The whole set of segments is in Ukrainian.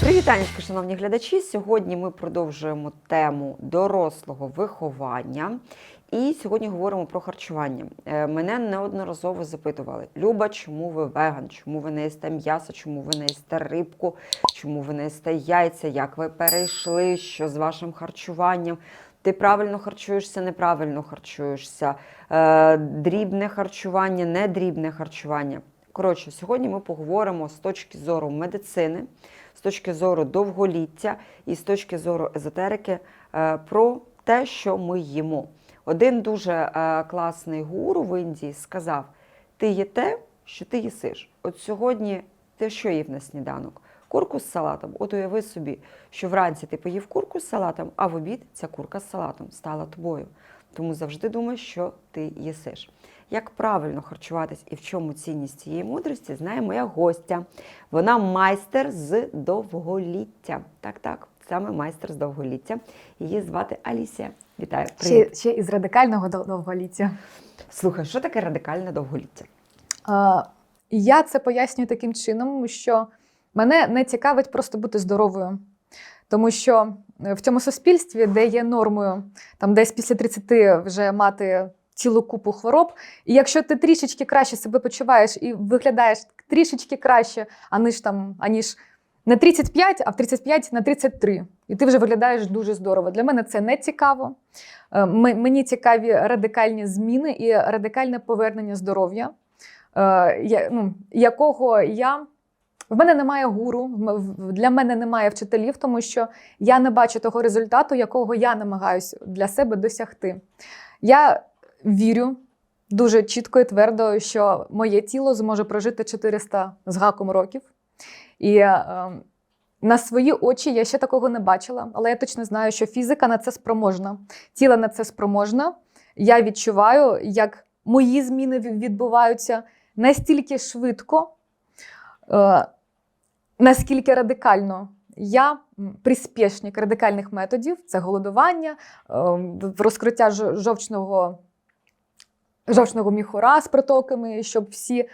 Привітанечко, шановні глядачі. Сьогодні ми продовжуємо тему дорослого виховання. І сьогодні говоримо про харчування. Е, Мене неодноразово запитували: Люба, чому ви веган? Чому ви не їсте м'ясо? Чому ви не їсте рибку? Чому ви не їсте яйця? Як ви перейшли? Що з вашим харчуванням? Ти правильно харчуєшся, неправильно харчуєшся, Е, дрібне харчування, недрібне харчування. Коротше, сьогодні ми поговоримо з точки зору медицини, з точки зору довголіття і з точки зору езотерики е, про те, що ми їмо. Один дуже е, класний гуру в Індії сказав: ти є те, що ти їсиш. От сьогодні ти що їв на сніданок? Курку з салатом. От уяви собі, що вранці ти поїв курку з салатом, а в обід ця курка з салатом стала тобою. Тому завжди думай, що ти їсиш. Як правильно харчуватись і в чому цінність цієї мудрості, знає моя гостя. Вона майстер з довголіття. Так, так, саме майстер з довголіття. Її звати Алісія. Вітаю. Привіт. Ще, ще із радикального довголіття. Слухай, що таке радикальне довголіття? А, я це пояснюю таким чином, що мене не цікавить просто бути здоровою. Тому що е, в цьому суспільстві, де є нормою, там десь після 30 вже мати цілу купу хвороб, і якщо ти трішечки краще себе почуваєш і виглядаєш трішечки краще, аніж там, аніж не 35, а в 35 на 33. І ти вже виглядаєш дуже здорово. Для мене це не цікаво. Е, Мені цікаві радикальні зміни і радикальне повернення здоров'я, е, ну, якого я. В мене немає гуру, для мене немає вчителів, тому що я не бачу того результату, якого я намагаюся для себе досягти. Я вірю дуже чітко і твердо, що моє тіло зможе прожити 400 з гаком років. І е, на свої очі я ще такого не бачила, але я точно знаю, що фізика на це спроможна. Тіло на це спроможна. Я відчуваю, як мої зміни відбуваються настільки швидко, е, наскільки радикально. Я приспішник радикальних методів: це голодування, е, розкриття жовчного, жовчного міхура з протоками, щоб всі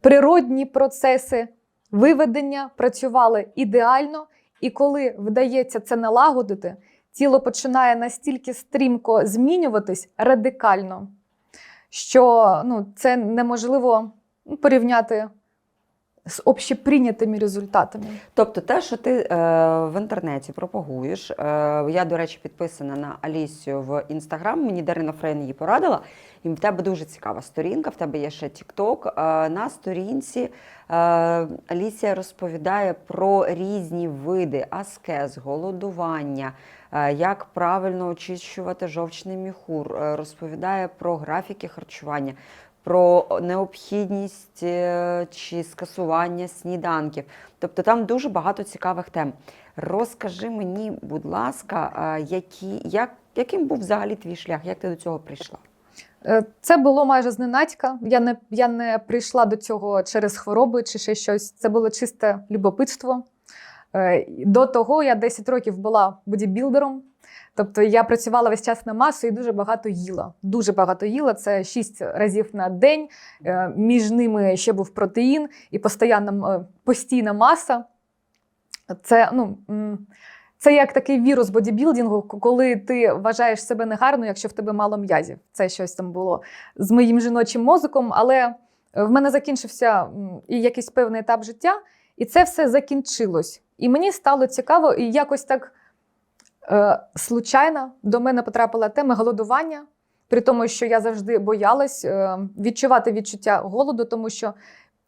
природні процеси виведення працювали ідеально, і коли вдається це налагодити, тіло починає настільки стрімко змінюватись радикально, що ну, це неможливо ну, порівняти з общеприйнятими результатами. Тобто, те, що ти е, в інтернеті пропагуєш, е, я, до речі, підписана на Алісію в інстаграм. Мені Дарина Фрейн її порадила. І в тебе дуже цікава сторінка. В тебе є ще Тікток. Е, на сторінці е, Алісія розповідає про різні види аскез, голодування. е, Як правильно очищувати жовчний міхур, розповідає про графіки харчування, про необхідність е, чи скасування сніданків. Тобто там дуже багато цікавих тем. Розкажи мені, будь ласка, які, як, яким був взагалі твій шлях? Як ти до цього прийшла? Е, Це було майже зненацька. Я не, я не прийшла до цього через хвороби чи ще щось. Це було чисте любопитство. Е, До того я 10 років була бодібілдером. Тобто я працювала весь час на масу і дуже багато їла. Дуже багато їла. Це 6 разів на день. Е, Між ними ще був протеїн і постійна, е, постійна маса. Це, ну, це як такий вірус бодібілдингу, коли ти вважаєш себе негарно, якщо в тебе мало м'язів. Це щось там було з моїм жіночим мозоком, але е, в мене закінчився і якийсь певний етап життя, і це все закінчилось. І мені стало цікаво, і якось так случайно до мене потрапила тема голодування, при тому, що я завжди боялась е, відчувати відчуття голоду, тому що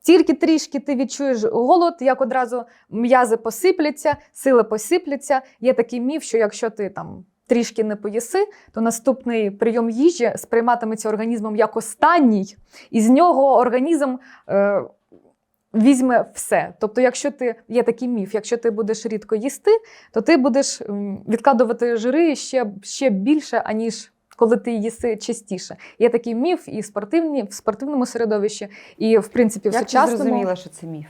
тільки трішки ти відчуєш голод, як одразу м'язи посипляться, сили посипляться. Є такий міф, що якщо ти там трішки не поїси, то наступний прийом їжі сприйматиметься організмом як останній, і з нього організм. Е, Візьме все. Тобто, якщо ти є такий міф, якщо ти будеш рідко їсти, то ти будеш відкладувати жири ще, ще більше, аніж коли ти їси частіше. Є такий міф і спортивні, в спортивному середовищі, і в принципі в Як ти сучасному. зрозуміла, що це міф?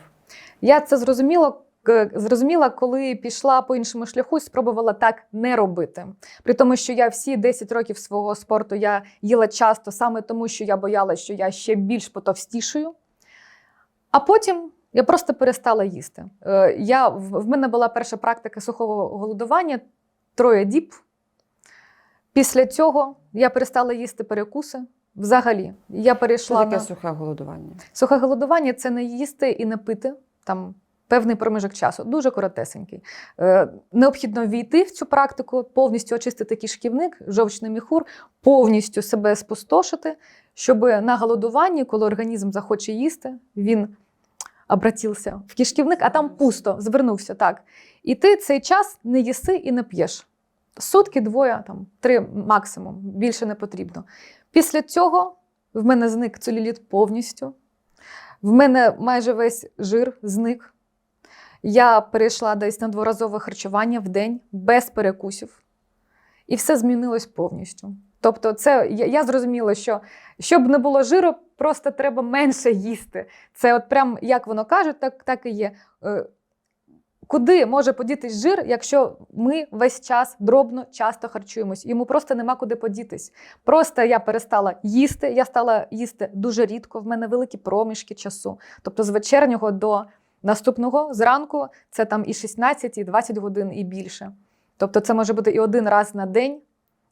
Я це зрозуміла, зрозуміла, коли пішла по іншому шляху і спробувала так не робити. При тому, що я всі 10 років свого спорту я їла часто саме тому, що я боялася, що я ще більш потовстішою. А потім Я просто перестала їсти. Е, Я, в мене була перша практика сухого голодування троє діб. Після цього я перестала їсти перекуси. Взагалі, я Що перейшла таке на сухе голодування? сухе голодування це не їсти і не пити там певний проміжок часу, дуже коротесенький. Е, необхідно війти в цю практику, повністю очистити кишківник, жовчний міхур, повністю себе спустошити, щоб на голодуванні, коли організм захоче їсти, він обратився в кишківник, а там пусто, звернувся так. І ти цей час не їси і не п'єш. Сутки, двоє, там, три максимум, більше не потрібно. Після цього в мене зник целюліт повністю. В мене майже весь жир зник. Я перейшла десь на дворазове харчування в день без перекусів. І все змінилось повністю. Тобто, це я, я зрозуміла, що щоб не було жиру, просто треба менше їсти. Це от прям як воно каже, так, так і є. Е, Куди може подітись жир, якщо ми весь час дробно часто харчуємось? Йому просто нема куди подітись. Просто я перестала їсти. Я стала їсти дуже рідко. В мене великі проміжки часу. Тобто з вечірнього до наступного зранку це там і 16, і 20 годин, і більше. Тобто, це може бути і один раз на день.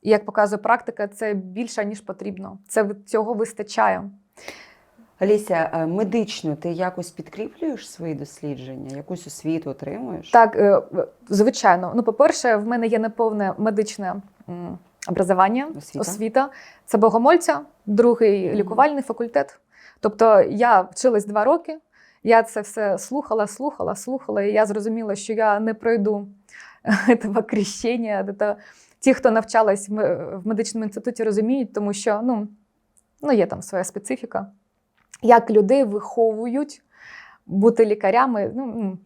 І як показує практика, це більше ніж потрібно. Це цього вистачає. Аліся, е, медично ти якось підкріплюєш свої дослідження, якусь освіту отримуєш? Так, е, звичайно. Ну, по-перше, в мене є неповне медичне образування, Освіта. освіта. Це богомольця, другий лікувальний факультет. Тобто я вчилась два роки, я це все слухала, слухала, слухала, і я зрозуміла, що я не пройду этого крещення. Ті, хто навчалась в медичному інституті, розуміють, тому що ну, ну, є там своя специфіка. Як людей виховують бути лікарями. Ну,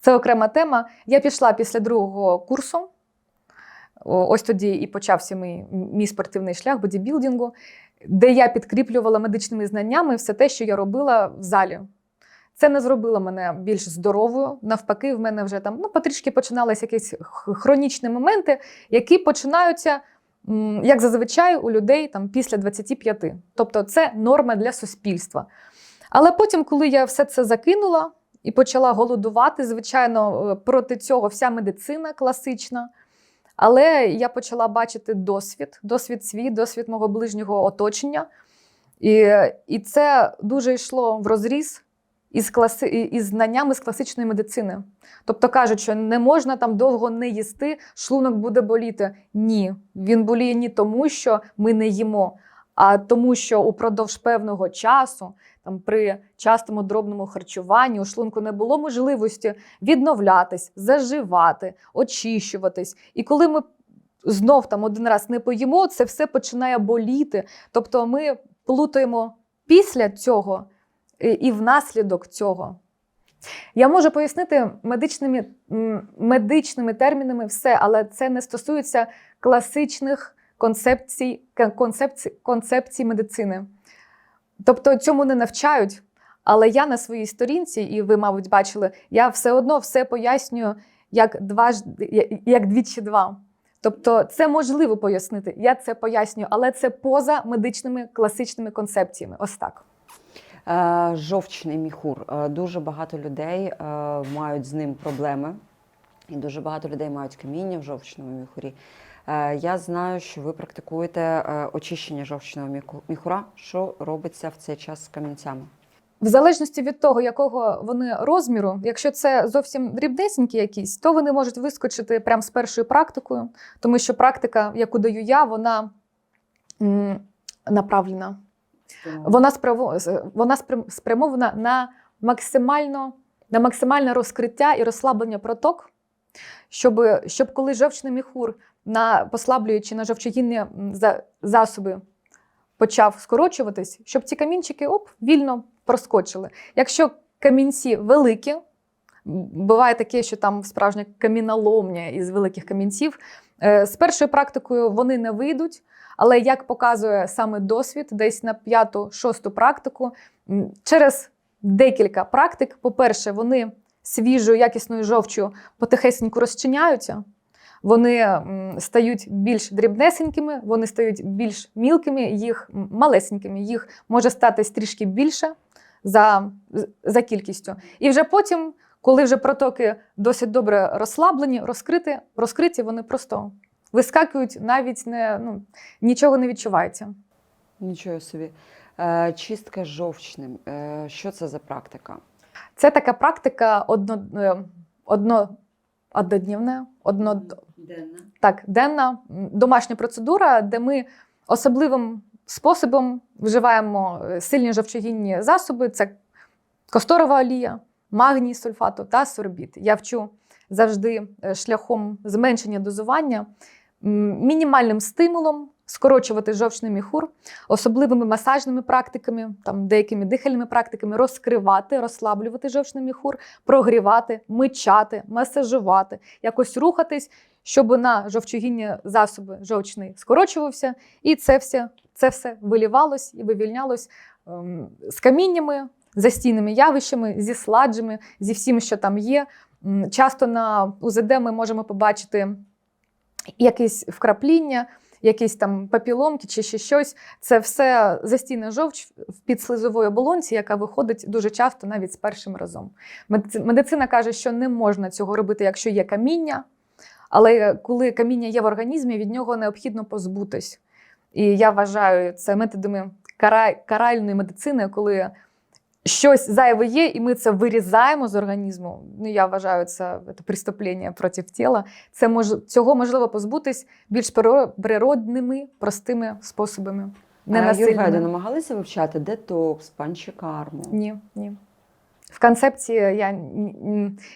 це окрема тема. Я пішла після другого курсу. Ось тоді і почався мій, мій спортивний шлях бодібілдингу, де я підкріплювала медичними знаннями все те, що я робила в залі. Це не зробило мене більш здоровою. Навпаки, в мене вже там ну, потрішки починалися якісь хронічні моменти, які починаються, як зазвичай, у людей там, після 25. Тобто це норма для суспільства. Але потім, коли я все це закинула і почала голодувати, звичайно, е, проти цього вся медицина класична. Але я почала бачити досвід, досвід свій, досвід мого ближнього оточення. І, і це дуже йшло в розріз із, класи, із знаннями з класичної медицини. Тобто кажуть, що не можна там довго не їсти, шлунок буде боліти. Ні, він боліє не тому, що ми не їмо, а тому, що упродовж певного часу, там при частому дробному харчуванні, у шлунку не було можливості відновлятись, заживати, очищуватись. І коли ми знов там один раз не поїмо, це все починає боліти. Тобто ми плутаємо після цього і- внаслідок цього. Я можу пояснити медичними, медичними термінами все, але це не стосується класичних концепцій, концепцій, концепцій медицини. Тобто цьому не навчають. Але я на своїй сторінці, і ви, мабуть, бачили, я все одно все пояснюю як, два, як двічі два. Тобто це можливо пояснити. Я це пояснюю, але це поза медичними класичними концепціями. Ось так. Е, Жовчний міхур. Е, Дуже багато людей е, мають з ним проблеми, і дуже багато людей мають каміння в жовчному міхурі. Я знаю, що ви практикуєте очищення жовчного міху- міхура. Що робиться в цей час з камінцями? В залежності від того, якого вони розміру, якщо це зовсім дрібнесенькі якісь, то вони можуть вискочити прямо з першою практикою, тому що практика, яку даю я, вона направлена. Вона вона спрям- спрямована на максимально на максимальне розкриття і розслаблення проток, щоб, щоб коли жовчний міхур, на послаблюючи на жовчогінні за- засоби, почав скорочуватись, щоб ці камінчики оп, вільно проскочили. Якщо камінці великі, буває таке, що там справжня каміноломня із великих камінців. е, З першою практикою вони не вийдуть, але як показує саме досвід, десь на п'яту-шосту практику, через декілька практик, по-перше, вони свіжою якісною жовчю потихесеньку розчиняються. Вони стають більш дрібнесенькими, вони стають більш мілкими, їх малесенькими. Їх може стати трішки більше за, за кількістю. І вже потім, коли вже протоки досить добре розслаблені, розкриті, розкриті, вони просто вискакують, навіть не, ну, нічого не відчувається. Нічого собі. Е, Чистка жовчним. Е, Що це за практика? Це така практика одно, е, одно, однодневна, одно, Денна. так, денна домашня процедура, де ми особливим способом вживаємо сильні жовчогінні засоби: це косторова олія, магній сульфату та сорбіт. Я вчу завжди шляхом зменшення дозування, мінімальним стимулом. Скорочувати жовчний міхур, особливими масажними практиками, там деякими дихальними практиками, розкривати, розслаблювати жовчний міхур, прогрівати, мичати, масажувати, якось рухатись, щоб на жовчогінні засоби жовчний скорочувався, і це все, це все вилівалось і вивільнялось ем, з каміннями, застійними явищами, зі сладжами, зі всім, що там є. Часто на УЗД ми можемо побачити якісь вкрапління, якісь там папіломки чи ще щось. Це все застійна жовч в підслизової оболонці, яка виходить дуже часто навіть з першим разом. Медицина каже, що не можна цього робити, якщо є каміння, але коли каміння є в організмі, від нього необхідно позбутись. І я вважаю це методами кара- каральної медицини, коли щось зайве є, і ми це вирізаємо з організму. Ну, я вважаю це, це преступлення проти тіла. Це мож, цього можливо позбутись більш приро- природними, простими способами. Не Ненасильними. Юрведи намагалися вивчати детокс, панчекарму. Ні, ні. В концепції я,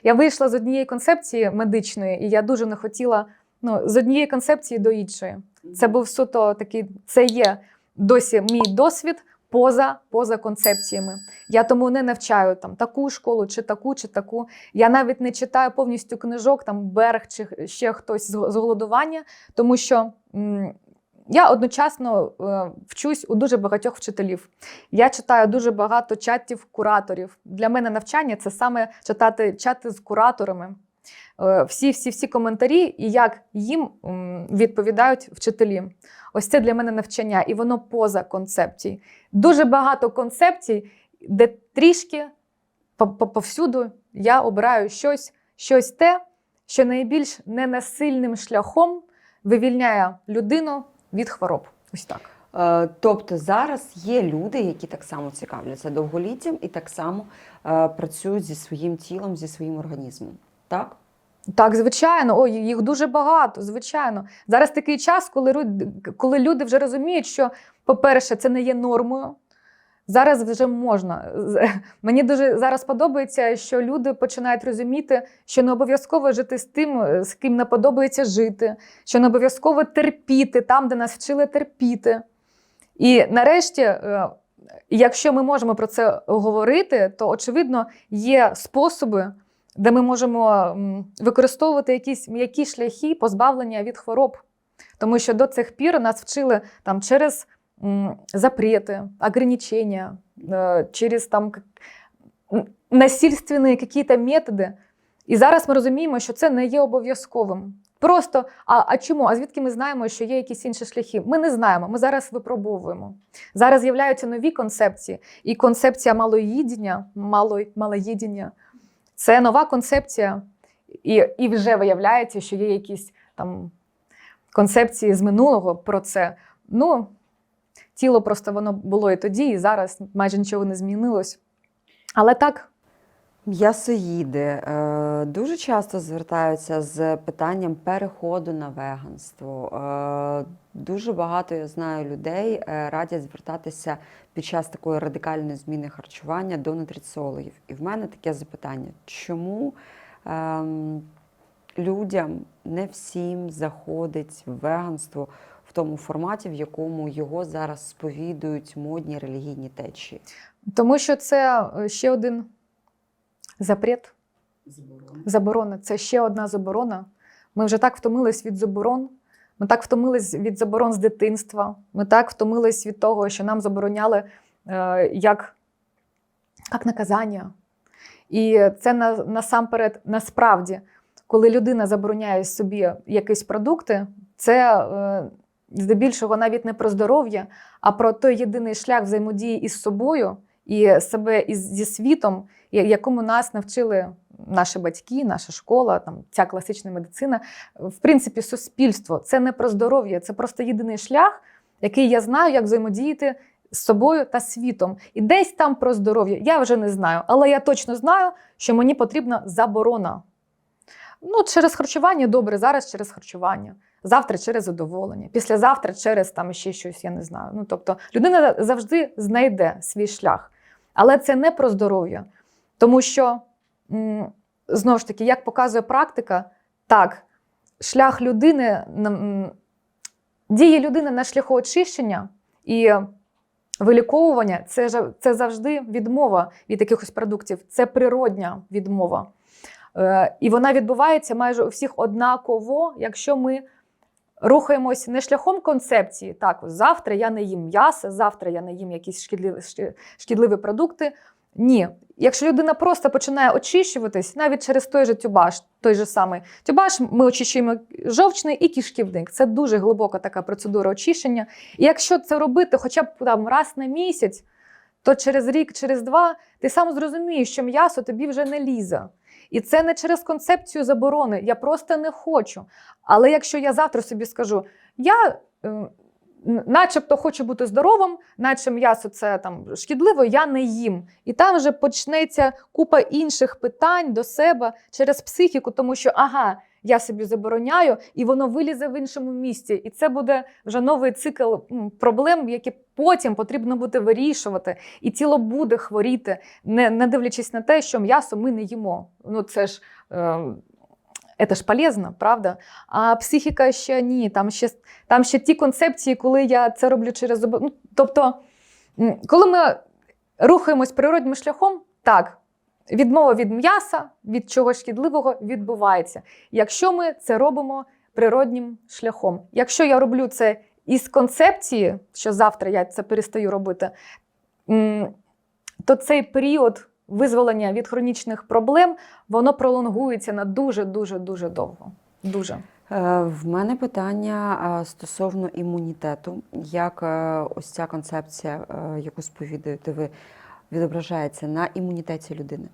я вийшла з однієї концепції медичної, і я дуже не хотіла ну, з однієї концепції до іншої. Це був суто такий, це є досі мій досвід поза, поза концепціями. Я тому не навчаю там таку школу, чи таку, чи таку. Я навіть не читаю повністю книжок, там Берг чи ще хтось з голодування, тому що. Я одночасно е, вчусь у дуже багатьох вчителів. Я читаю дуже багато чатів кураторів. Для мене навчання це саме читати чати з кураторами. Е, Всі, всі, всі коментарі і як їм відповідають вчителі. Ось це для мене навчання, і воно поза концепцій. Дуже багато концепцій, де трішки по- по- повсюду я обираю щось, щось те, що найбільш ненасильним шляхом вивільняє людину від хвороб. Ось так. Е, Тобто зараз є люди, які так само цікавляться довголіттям і так само е, працюють зі своїм тілом, зі своїм організмом. Так? Так, звичайно, ой, їх дуже багато, звичайно. Зараз такий час, коли, коли люди вже розуміють, що, по-перше, це не є нормою. Зараз вже можна. Мені дуже зараз подобається, що люди починають розуміти, що не обов'язково жити з тим, з ким не подобається жити, що не обов'язково терпіти там, де нас вчили терпіти. І нарешті, е, якщо ми можемо про це говорити, то очевидно є способи, де ми можемо використовувати якісь м'які шляхи позбавлення від хвороб. Тому що до цих пір нас вчили там через запрети, ограничення, е, через там насильственні якісь методи. І зараз ми розуміємо, що це не є обов'язковим. Просто, а, а чому? А звідки ми знаємо, що є якісь інші шляхи? Ми не знаємо. Ми зараз випробовуємо. Зараз з'являються нові концепції, і концепція малоїдіння, мало, малоїдіння це нова концепція, і, і вже виявляється, що є якісь там концепції з минулого про це. Ну, тіло просто воно було і тоді, і зараз майже нічого не змінилось. Але так, М'ясоїди е, дуже часто звертаються з питанням переходу на веганство. Е, дуже багато я знаю людей е, радять звертатися під час такої радикальної зміни харчування до нутриціологів. І в мене таке запитання: чому ем, людям не всім заходить веганство в тому форматі, в якому його зараз сповідують модні релігійні течії? тому що це е, ще один запрет, заборона. Це ще одна заборона. Ми вже так втомились від заборон. Ми так втомились від заборон з дитинства. Ми так втомились від того, що нам забороняли е, як, як наказання. І це на, насамперед, насправді, коли людина забороняє собі якісь продукти, це е, здебільшого навіть не про здоров'я, а про той єдиний шлях взаємодії із собою і себе із, зі світом, якому нас навчили наші батьки, наша школа, там ця класична медицина. В принципі, суспільство це не про здоров'я, це просто єдиний шлях, який я знаю, як взаємодіяти з собою та світом. І десь там про здоров'я я вже не знаю, але я точно знаю, що мені потрібна заборона. Ну, через харчування добре, зараз через харчування. Завтра через задоволення, післязавтра через там ще щось, я не знаю. Ну тобто людина завжди знайде свій шлях. Але це не про здоров'я. Тому що, знову ж таки, як показує практика, так, шлях людини, дії людини на шляху очищення і виліковування це, це завжди відмова від якихось продуктів, це природня відмова. Е, І вона відбувається майже у всіх однаково, якщо ми рухаємось не шляхом концепції, так, завтра я не їм м'ясо, завтра я не їм якісь шкідливі, шкідливі продукти. Ні. Якщо людина просто починає очищуватись, навіть через той же тюбаш, той же самий тюбаш, ми очищуємо жовчний і кишківник. Це дуже глибока така процедура очищення. І якщо це робити хоча б там раз на місяць, то через рік, через два ти сам зрозумієш, що м'ясо тобі вже не лізе. І це не через концепцію заборони. Я просто не хочу. Але якщо я завтра собі скажу, я е, начебто хочу бути здоровим, наче м'ясо це там шкідливо, я не їм. І там вже почнеться купа інших питань до себе через психіку, тому що ага, я собі забороняю, і воно вилізе в іншому місці. І це буде вже новий цикл проблем, які потім потрібно буде вирішувати. І тіло буде хворіти, не, не дивлячись на те, що м'ясо ми не їмо. Ну це ж. Е, це ж полезно, правда? А психіка ще ні. Там ще, там ще ті концепції, коли я це роблю через ну, Тобто, коли ми рухаємось природним шляхом, так, відмова від м'яса, від чогось шкідливого відбувається. Якщо ми це робимо природнім шляхом. Якщо я роблю це із концепції, що завтра я це перестаю робити, то цей період визволення від хронічних проблем воно пролонгується на дуже дуже дуже довго. Дуже. Е, В мене питання стосовно імунітету. Як е, ось ця концепція, е, яку сповідуєте ви, відображається на імунітеті людини?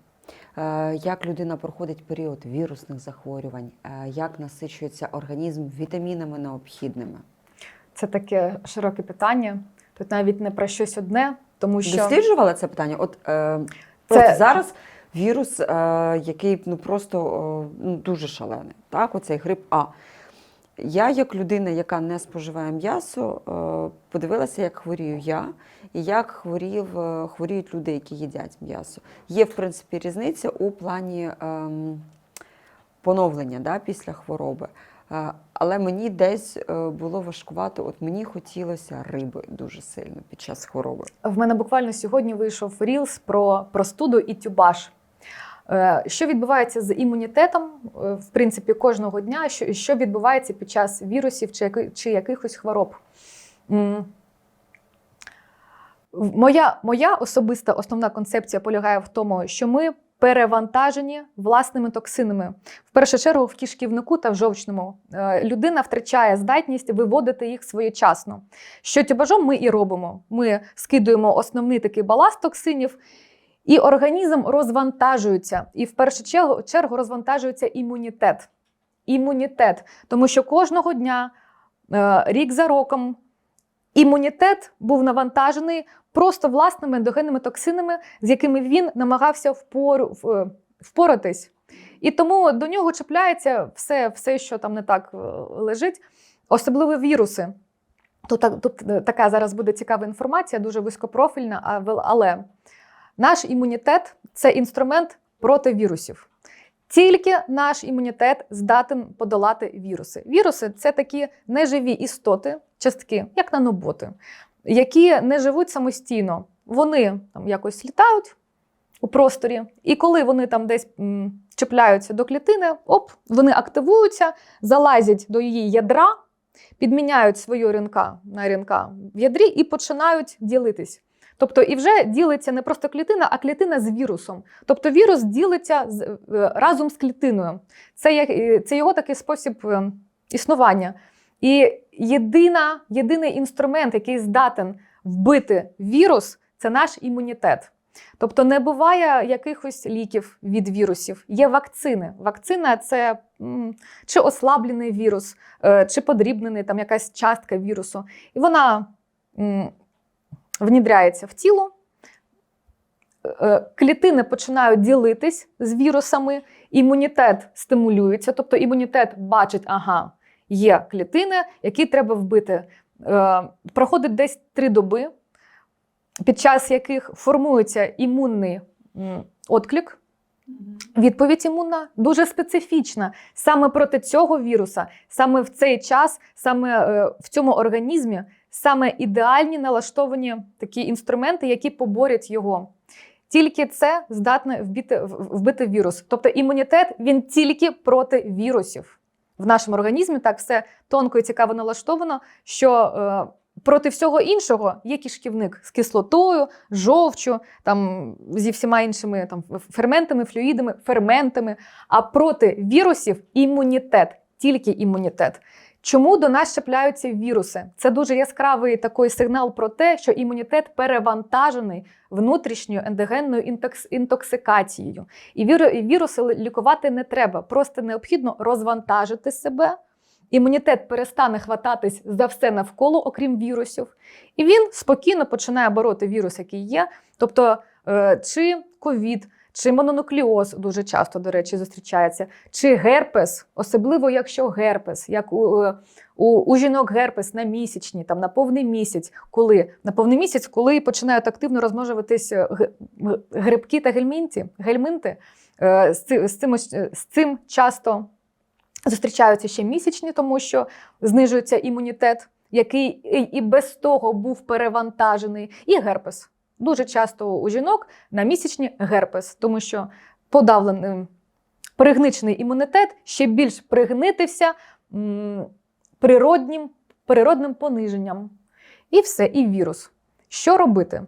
Як людина проходить період вірусних захворювань, як насичується організм вітамінами необхідними? Це таке широке питання. Тут навіть не про щось одне, тому що Досліджувала це питання? От е, Це- зараз вірус, е, який ну просто е, ну, дуже шалений, так, оцей грип А. Я, як людина, яка не споживає м'ясо, е, подивилася, як хворію я, і як хворів, хворіють люди, які їдять м'ясо. Є, в принципі, різниця у плані ем, поновлення да, після хвороби. Але мені десь е, було важкувато, от мені хотілося риби дуже сильно під час хвороби. в мене буквально сьогодні вийшов рілс про простуду і тюбаш. Е, Що відбувається з імунітетом, е, в принципі, кожного дня, що відбувається під час вірусів чи, чи якихось хвороб? Моя, моя особиста основна концепція полягає в тому, що ми перевантажені власними токсинами. В першу чергу в кишківнику та в жовчному. Е, Людина втрачає здатність виводити їх своєчасно. Що тюбажом ми і робимо. Ми скидуємо основний такий баласт токсинів, і організм розвантажується. І в першу чергу, чергу розвантажується імунітет. Імунітет. Тому що кожного дня, е, рік за роком, імунітет був навантажений просто власними ендогенними токсинами, з якими він намагався впору, впоратись. І тому до нього чіпляється все, все, що там не так е, лежить, особливо віруси. Тут, тут е, така зараз буде цікава інформація, дуже вузькопрофільна, а вел- але наш імунітет це інструмент проти вірусів. Тільки наш імунітет здатен подолати віруси. Віруси це такі неживі істоти, частки, як наноботи, які не живуть самостійно. Вони там якось літають у просторі, і коли вони там десь чіпляються до клітини, оп, вони активуються, залазять до її ядра, підміняють свою РНК на РНК в ядрі і починають ділитись. Тобто, і вже ділиться не просто клітина, а клітина з вірусом. Тобто вірус ділиться з, е, разом з клітиною. Це, е, це його такий спосіб е, існування. І єдина, єдиний інструмент, який здатен вбити вірус, це наш імунітет. Тобто не буває якихось ліків від вірусів. Є вакцини. Вакцина це чи ослаблений вірус, е, чи подрібнений там якась частка вірусу. І вона внідряється в тіло. Е, Клітини починають ділитись з вірусами, імунітет стимулюється, тобто імунітет бачить, ага, є клітини, які треба вбити. Е, Проходить десь три доби, під час яких формується імунний отклик. Відповідь імунна дуже специфічна саме проти цього віруса, саме в цей час, саме е, в цьому організмі, саме ідеальні налаштовані такі інструменти, які поборять його. Тільки це здатне вбити, вбити вірус. Тобто імунітет він тільки проти вірусів. В нашому організмі так все тонко і цікаво налаштовано, що е, проти всього іншого є кишківник з кислотою, жовчу, там, зі всіма іншими там, ферментами, флюїдами, ферментами. А проти вірусів імунітет, тільки імунітет. Чому до нас чіпляються віруси? Це дуже яскравий такий сигнал про те, що імунітет перевантажений внутрішньою ендогенною інтоксикацією. І віруси лікувати не треба. Просто необхідно розвантажити себе. Імунітет перестане хвататись за все навколо, окрім вірусів, і він спокійно починає бороти вірус, який є. Тобто, е, чи ковід, чи мононуклеоз дуже часто, до речі, зустрічається, чи герпес, особливо якщо герпес, як у, е, у, у жінок герпес на місячні, там на повний місяць, коли на повний місяць, коли починають активно розмножуватись е, грибки та гельмінти, гельминти, е, з, з, цим, з цим часто зустрічаються ще місячні, тому що знижується імунітет, який і без того був перевантажений, і герпес. Дуже часто у жінок на місячні герпес, тому що подавлений пригничений імунітет ще більш пригнитився природнім, природним пониженням. І все, і вірус. Що робити?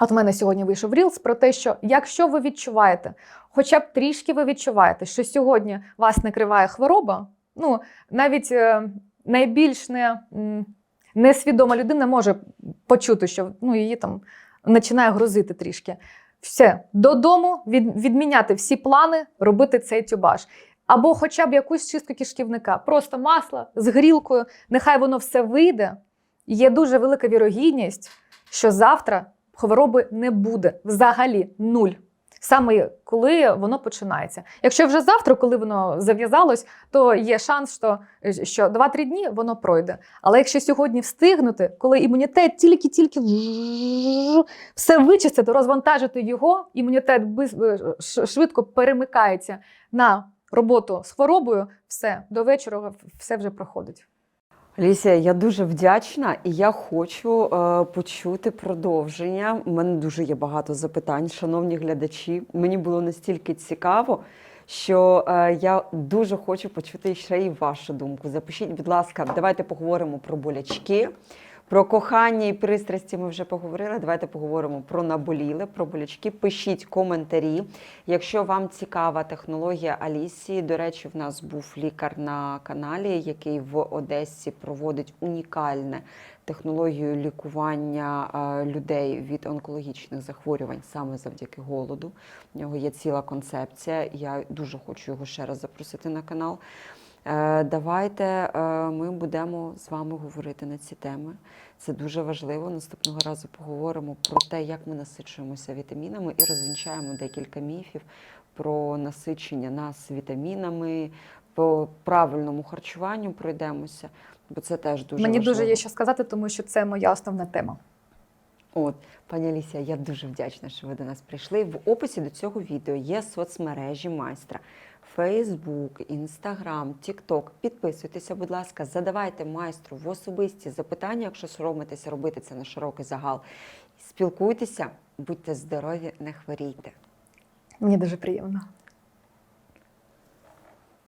От в мене сьогодні вийшов рілс про те, що якщо ви відчуваєте, хоча б трішки ви відчуваєте, що сьогодні вас накриває хвороба, ну навіть е, найбільш не, несвідома людина може почути, що ну, її там починає грузити трішки. Все, додому від, відміняти всі плани, робити цей тюбаш. Або хоча б якусь чистку кишківника, просто масло з грілкою, нехай воно все вийде. Є дуже велика вірогідність, що завтра хвороби не буде взагалі нуль. Саме коли воно починається. Якщо вже завтра, коли воно зав'язалось, то є шанс, що, що 2-3 дні воно пройде. Але якщо сьогодні встигнути, коли імунітет тільки-тільки все вичистити, розвантажити його, імунітет биз- швидко перемикається на роботу з хворобою, все до вечора все вже проходить. Лісія, я дуже вдячна і я хочу е, почути продовження. У мене дуже є багато запитань, шановні глядачі. Мені було настільки цікаво, що е, я дуже хочу почути ще й вашу думку. Запишіть, будь ласка, давайте поговоримо про болячки. Про кохання і пристрасті ми вже поговорили. Давайте поговоримо про наболіле, про болячки. Пишіть коментарі. Якщо вам цікава технологія Алісії, до речі, в нас був лікар на каналі, який в Одесі проводить унікальне технологію лікування людей від онкологічних захворювань саме завдяки голоду. У нього є ціла концепція. Я дуже хочу його ще раз запросити на канал. Е, Давайте е, ми будемо з вами говорити на ці теми. Це дуже важливо. Наступного разу поговоримо про те, як ми насичуємося вітамінами і розвінчаємо декілька міфів про насичення нас вітамінами, по правильному харчуванню пройдемося, бо це теж дуже Мені важливо. дуже є що сказати, тому що це моя основна тема. От, пані Алісія, я дуже вдячна, що ви до нас прийшли. В описі до цього відео є соцмережі майстра. Фейсбук, Інстаграм, Тікток. Підписуйтеся, будь ласка, задавайте майстру в особисті запитання, якщо соромитеся робити це на широкий загал. Спілкуйтеся, будьте здорові, не хворійте. Мені дуже приємно.